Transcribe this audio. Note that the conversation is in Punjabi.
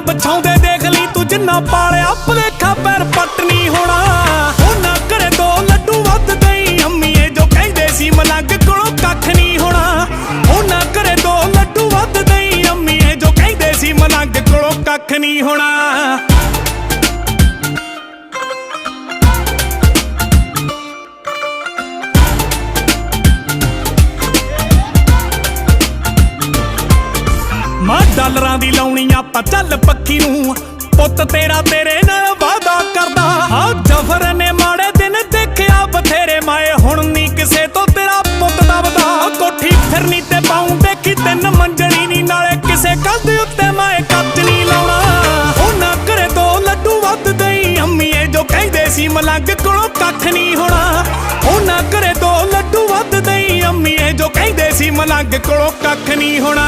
ਬਛਾਉਂਦੇ, ਦੇਖ ਲਈ ਤੂੰ ਨਾ ਪਾਲਿਆ। ਭੁਲੇਖਾ ਪੈਰ ਪੱਟ ਨਹੀਂ ਹੋਣਾ। ਉਹਨਾਂ ਘਰੇ ਦੋ ਲੱਡੂ ਵੱਧ ਗਈ ਅੰਮੀਏ ਜੋ ਕਹਿੰਦੇ ਸੀ, ਮਲੰਗ ਕੋਲੋਂ ਕੱਖ ਨਹੀਂ ਹੋਣਾ। ਉਹਨਾਂ ਘਰੇ ਦੋ ਲੱਡੂ ਵੱਧ ਗਈ ਅੰਮੀਏ ਜੋ ਕਹਿੰਦੇ ਸੀ, ਮਲੰਗ ਕੋਲੋਂ ਕੱਖ ਨਹੀਂ ਹੋਣਾ। ਮਾਂ ਡਾਲਰਾਂ ਦੀ ਲਾਉਣੀ ਆਪਾਂ ਚੱਲ ਪੱਕੀ ਨੂੰ। ਪੁੱਤ ਤੇਰਾ ਤੇਰੇ ਨਾਲ ਵਾਦਾ ਕਰਦਾ। ਆ ਜਫਰ ਨੇ ਮਾੜੇ ਦਿਨ ਦੇਖਿਆ, ਬਥੇਰੇ ਮਾਏ। ਹੁਣ ਨਹੀਂ ਕਿਸੇ ਤੋਂ ਤੇਰਾ ਪੁੱਤ ਦਬਦਾ। ਕੋਠੀ ਫਿਰਨੀ ਤੇ ਪਾਉਂ ਦੇਖੀ, ਤਿੰਨ ਮੰਜਣੀ ਨਹੀਂ ਨਾਲੇ ਕਿਸੇ ਕੰਧ ਉੱਤੇ ਮਾਏ ਕੱਚ ਨਹੀਂ ਲਾਉਣਾ। ਉਹਨਾਂ ਘਰੇ ਦੋ ਲੱਡੂ ਵੱਧ ਦਈ। ਅੰਮੀਏ ਜੋ ਕਹਿੰਦੇ ਸੀ, ਮਲੰਗ ਕੋਲੋਂ ਕੱਖ ਨਹੀਂ ਹੋਣਾ। ਉਹਨਾਂ ਘਰੇ ਦੋ ਲੱਡੂ ਵੱਧ ਦਈ। ਅੰਮੀਏ ਜੋ ਕਹਿੰਦੇ ਸੀ, ਮਲੰਗ ਕੋਲੋਂ ਕੱਖ ਨਹੀਂ ਹੋਣਾ।